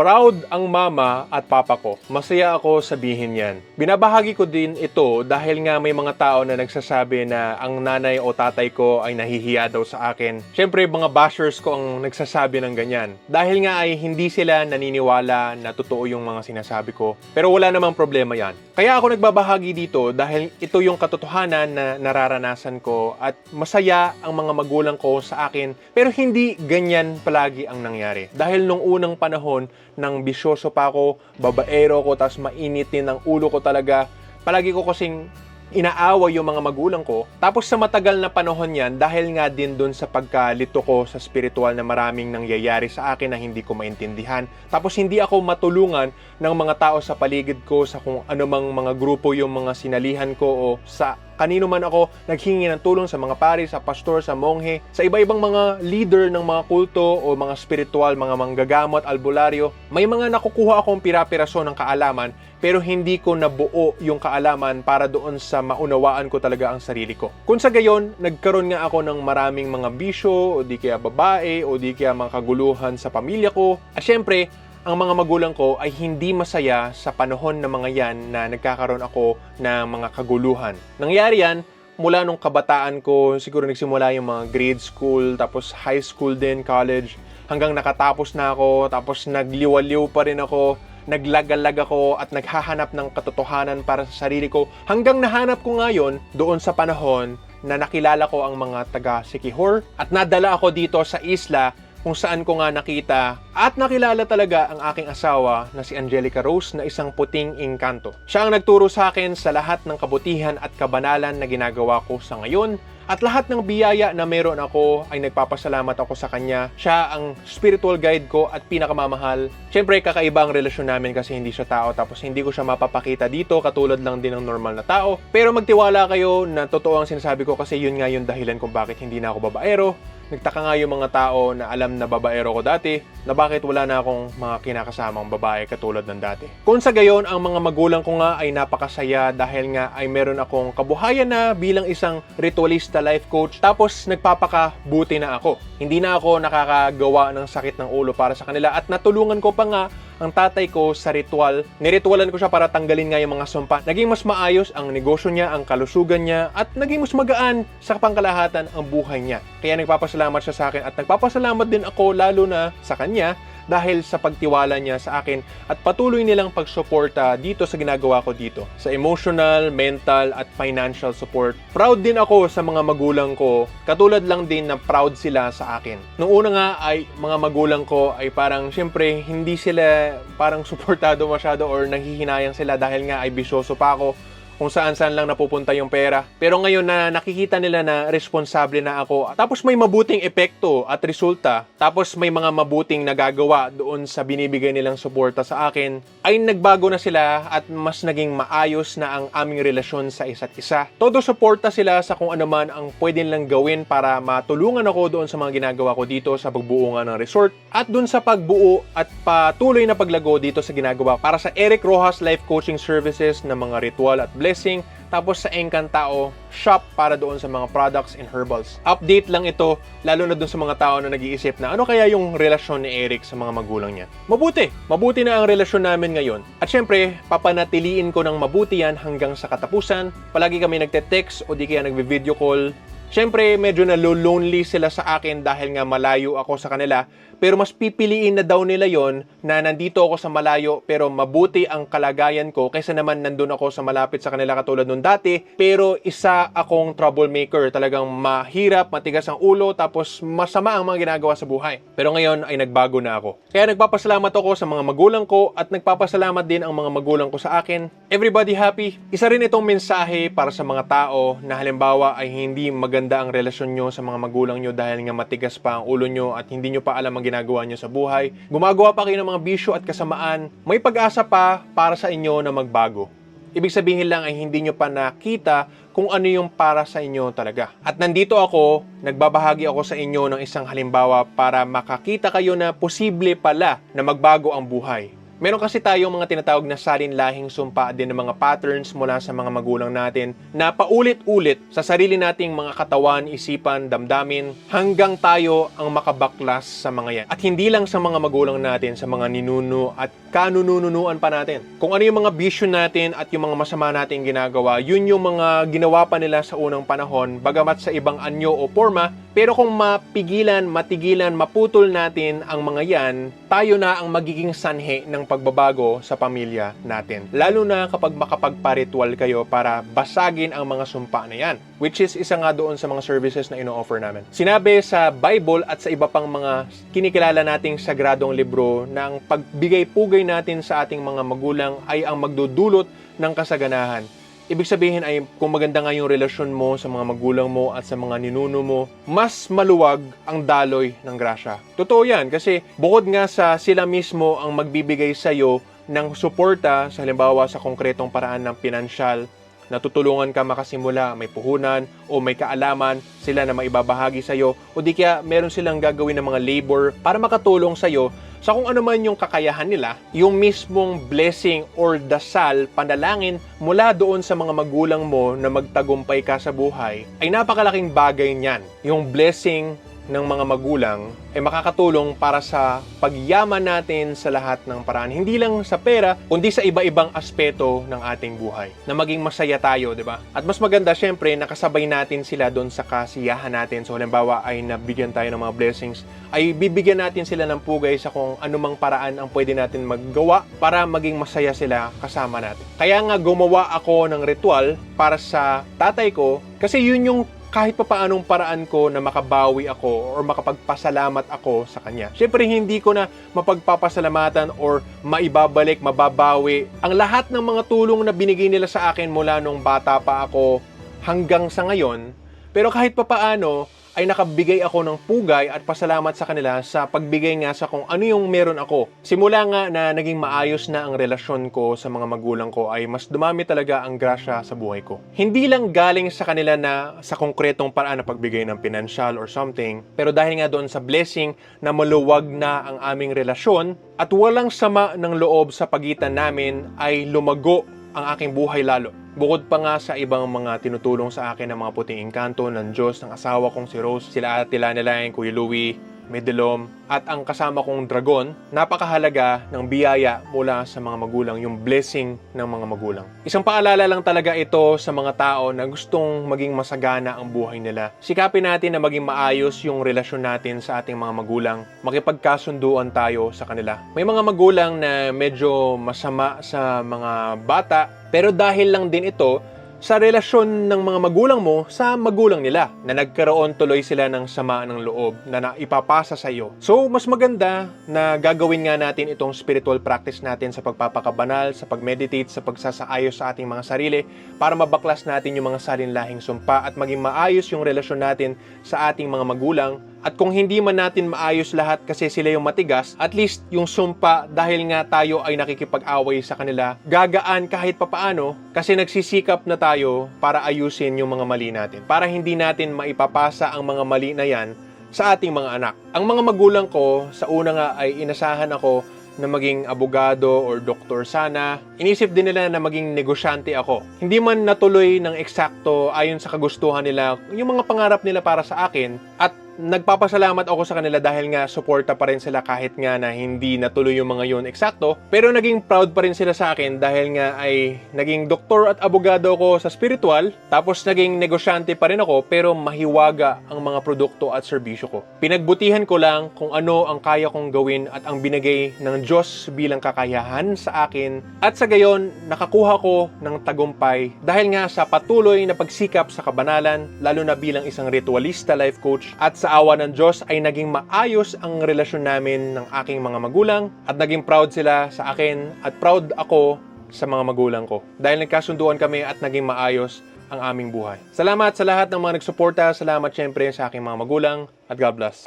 Proud ang mama at papa ko. Masaya ako sabihin yan. Binabahagi ko din ito dahil nga may mga tao na nagsasabi na ang nanay o tatay ko ay nahihiya daw sa akin. Siyempre, mga bashers ko ang nagsasabi ng ganyan. Dahil nga ay hindi sila naniniwala na totoo yung mga sinasabi ko. Pero wala namang problema yan. Kaya ako nagbabahagi dito dahil ito yung katotohanan na nararanasan ko at masaya ang mga magulang ko sa akin pero hindi ganyan palagi ang nangyari. Dahil nung unang panahon nang bisyoso pa ako, babaero ko, tapos mainit din ang ulo ko talaga, palagi ko kasing inaaway yung mga magulang ko. Tapos sa matagal na panahon yan, dahil nga din dun sa pagkalito ko sa spiritual na maraming nangyayari sa akin na hindi ko maintindihan. Tapos hindi ako matulungan ng mga tao sa paligid ko sa kung anumang mga grupo yung mga sinalihan ko o sa kanino man ako naghingi ng tulong sa mga pari, sa pastor, sa monghe, sa iba-ibang mga leader ng mga kulto o mga spiritual, mga manggagamot, albularyo. May mga nakukuha akong pira-piraso ng kaalaman pero hindi ko nabuo yung kaalaman para doon sa maunawaan ko talaga ang sarili ko. Kung sa gayon, nagkaroon nga ako ng maraming mga bisyo o di kaya babae o di kaya mga kaguluhan sa pamilya ko. At syempre, ang mga magulang ko ay hindi masaya sa panahon na mga yan na nagkakaroon ako ng mga kaguluhan. Nangyari yan mula nung kabataan ko, siguro nagsimula yung mga grade school, tapos high school din, college, hanggang nakatapos na ako, tapos nagliwaliw pa rin ako, naglagalag ako at naghahanap ng katotohanan para sa sarili ko hanggang nahanap ko ngayon doon sa panahon na nakilala ko ang mga taga Sikihor at nadala ako dito sa isla kung saan ko nga nakita at nakilala talaga ang aking asawa na si Angelica Rose na isang puting engkanto. Siya ang nagturo sa akin sa lahat ng kabutihan at kabanalan na ginagawa ko sa ngayon at lahat ng biyaya na meron ako ay nagpapasalamat ako sa kanya. Siya ang spiritual guide ko at pinakamamahal. Siyempre, kakaiba ang relasyon namin kasi hindi siya tao tapos hindi ko siya mapapakita dito katulad lang din ng normal na tao. Pero magtiwala kayo na totoo ang sinasabi ko kasi yun nga yung dahilan kung bakit hindi na ako babaero. Nagtaka nga yung mga tao na alam na babaero ko dati na bakit wala na akong mga kinakasamang babae katulad ng dati. Kung sa gayon, ang mga magulang ko nga ay napakasaya dahil nga ay meron akong kabuhayan na bilang isang ritualista life coach tapos nagpapakabuti na ako. Hindi na ako nakakagawa ng sakit ng ulo para sa kanila at natulungan ko pa nga ang tatay ko sa ritual. Niritualan ko siya para tanggalin nga yung mga sumpa. Naging mas maayos ang negosyo niya, ang kalusugan niya, at naging mas magaan sa pangkalahatan ang buhay niya. Kaya nagpapasalamat siya sa akin at nagpapasalamat din ako lalo na sa kanya dahil sa pagtiwala niya sa akin at patuloy nilang pagsuporta dito sa ginagawa ko dito. Sa emotional, mental at financial support. Proud din ako sa mga magulang ko. Katulad lang din na proud sila sa akin. Nung una nga ay mga magulang ko ay parang syempre hindi sila parang suportado masyado or nanghihinayang sila dahil nga ay bisyoso pa ako kung saan saan lang napupunta yung pera. Pero ngayon na nakikita nila na responsable na ako, tapos may mabuting epekto at resulta, tapos may mga mabuting nagagawa doon sa binibigay nilang suporta sa akin, ay nagbago na sila at mas naging maayos na ang aming relasyon sa isa't isa. Todo suporta sila sa kung ano man ang pwede nilang gawin para matulungan ako doon sa mga ginagawa ko dito sa pagbuo nga ng resort at doon sa pagbuo at patuloy na paglago dito sa ginagawa para sa Eric Rojas Life Coaching Services na mga ritual at blessing tapos sa Encantao shop para doon sa mga products and herbals. Update lang ito lalo na doon sa mga tao na nag-iisip na ano kaya yung relasyon ni Eric sa mga magulang niya. Mabuti! Mabuti na ang relasyon namin ngayon. At syempre, papanatiliin ko ng mabuti yan hanggang sa katapusan. Palagi kami nagte-text o di kaya nagvi-video call Siyempre, medyo nalo-lonely sila sa akin dahil nga malayo ako sa kanila. Pero mas pipiliin na daw nila yon na nandito ako sa malayo pero mabuti ang kalagayan ko kaysa naman nandun ako sa malapit sa kanila katulad nung dati. Pero isa akong troublemaker. Talagang mahirap, matigas ang ulo, tapos masama ang mga ginagawa sa buhay. Pero ngayon ay nagbago na ako. Kaya nagpapasalamat ako sa mga magulang ko at nagpapasalamat din ang mga magulang ko sa akin. Everybody happy. Isa rin itong mensahe para sa mga tao na halimbawa ay hindi maganda ang relasyon nyo sa mga magulang nyo dahil nga matigas pa ang ulo nyo at hindi nyo pa alam ang ginagawa nyo sa buhay. Gumagawa pa kayo ng mga bisyo at kasamaan. May pag-asa pa para sa inyo na magbago. Ibig sabihin lang ay hindi nyo pa nakita kung ano yung para sa inyo talaga. At nandito ako, nagbabahagi ako sa inyo ng isang halimbawa para makakita kayo na posible pala na magbago ang buhay. Meron kasi tayong mga tinatawag na salin lahing sumpa din ng mga patterns mula sa mga magulang natin na paulit-ulit sa sarili nating mga katawan, isipan, damdamin hanggang tayo ang makabaklas sa mga yan. At hindi lang sa mga magulang natin, sa mga ninuno at kanununuan pa natin. Kung ano yung mga vision natin at yung mga masama nating ginagawa, yun yung mga ginawa pa nila sa unang panahon, bagamat sa ibang anyo o forma, pero kung mapigilan, matigilan, maputol natin ang mga yan, tayo na ang magiging sanhi ng pagbabago sa pamilya natin. Lalo na kapag makapagparitual kayo para basagin ang mga sumpa na yan. Which is isa nga doon sa mga services na ino-offer namin. Sinabi sa Bible at sa iba pang mga kinikilala nating sagradong libro na ang pagbigay-pugay natin sa ating mga magulang ay ang magdudulot ng kasaganahan. Ibig sabihin ay kung maganda nga yung relasyon mo sa mga magulang mo at sa mga ninuno mo, mas maluwag ang daloy ng grasya. Totoo yan kasi bukod nga sa sila mismo ang magbibigay sa iyo ng suporta sa halimbawa sa konkretong paraan ng pinansyal, natutulungan ka makasimula, may puhunan o may kaalaman sila na maibabahagi sa iyo o di kaya meron silang gagawin ng mga labor para makatulong sa iyo sa kung ano man yung kakayahan nila, yung mismong blessing or dasal, panalangin mula doon sa mga magulang mo na magtagumpay ka sa buhay, ay napakalaking bagay niyan. Yung blessing ng mga magulang ay makakatulong para sa pagyaman natin sa lahat ng paraan. Hindi lang sa pera, kundi sa iba-ibang aspeto ng ating buhay. Na maging masaya tayo, di ba? At mas maganda, syempre, nakasabay natin sila doon sa kasiyahan natin. So, halimbawa ay nabigyan tayo ng mga blessings, ay bibigyan natin sila ng pugay sa kung anumang paraan ang pwede natin maggawa para maging masaya sila kasama natin. Kaya nga gumawa ako ng ritual para sa tatay ko kasi yun yung kahit pa paanong paraan ko na makabawi ako or makapagpasalamat ako sa kanya. Siyempre, hindi ko na mapagpapasalamatan or maibabalik, mababawi ang lahat ng mga tulong na binigay nila sa akin mula nung bata pa ako hanggang sa ngayon. Pero kahit pa paano, ay nakabigay ako ng pugay at pasalamat sa kanila sa pagbigay nga sa kung ano yung meron ako. Simula nga na naging maayos na ang relasyon ko sa mga magulang ko ay mas dumami talaga ang grasya sa buhay ko. Hindi lang galing sa kanila na sa konkretong paraan na pagbigay ng pinansyal or something, pero dahil nga doon sa blessing na maluwag na ang aming relasyon at walang sama ng loob sa pagitan namin ay lumago ang aking buhay lalo. Bukod pa nga sa ibang mga tinutulong sa akin ng mga puting engkanto ng Diyos ng asawa kong si Rose, sila Ate Lanelayan, Kuya Louie, Medelom, at ang kasama kong dragon, napakahalaga ng biyaya mula sa mga magulang, yung blessing ng mga magulang. Isang paalala lang talaga ito sa mga tao na gustong maging masagana ang buhay nila. Sikapin natin na maging maayos yung relasyon natin sa ating mga magulang, makipagkasunduan tayo sa kanila. May mga magulang na medyo masama sa mga bata, pero dahil lang din ito sa relasyon ng mga magulang mo sa magulang nila na nagkaroon tuloy sila ng sama ng loob na naipapasa sa iyo. So, mas maganda na gagawin nga natin itong spiritual practice natin sa pagpapakabanal, sa pag-meditate, sa pagsasaayos sa ating mga sarili para mabaklas natin yung mga salinlahing sumpa at maging maayos yung relasyon natin sa ating mga magulang at kung hindi man natin maayos lahat kasi sila yung matigas, at least yung sumpa dahil nga tayo ay nakikipag-away sa kanila, gagaan kahit papaano kasi nagsisikap na tayo para ayusin yung mga mali natin. Para hindi natin maipapasa ang mga mali na yan sa ating mga anak. Ang mga magulang ko, sa una nga ay inasahan ako na maging abogado or doktor sana. Inisip din nila na maging negosyante ako. Hindi man natuloy ng eksakto ayon sa kagustuhan nila yung mga pangarap nila para sa akin at nagpapasalamat ako sa kanila dahil nga suporta pa rin sila kahit nga na hindi natuloy yung mga yun eksakto. Pero naging proud pa rin sila sa akin dahil nga ay naging doktor at abogado ako sa spiritual. Tapos naging negosyante pa rin ako pero mahiwaga ang mga produkto at serbisyo ko. Pinagbutihan ko lang kung ano ang kaya kong gawin at ang binigay ng Diyos bilang kakayahan sa akin. At sa gayon, nakakuha ko ng tagumpay dahil nga sa patuloy na pagsikap sa kabanalan, lalo na bilang isang ritualista life coach at sa awa ng Diyos ay naging maayos ang relasyon namin ng aking mga magulang at naging proud sila sa akin at proud ako sa mga magulang ko. Dahil nagkasunduan kami at naging maayos ang aming buhay. Salamat sa lahat ng mga nagsuporta. Salamat syempre sa aking mga magulang at God bless.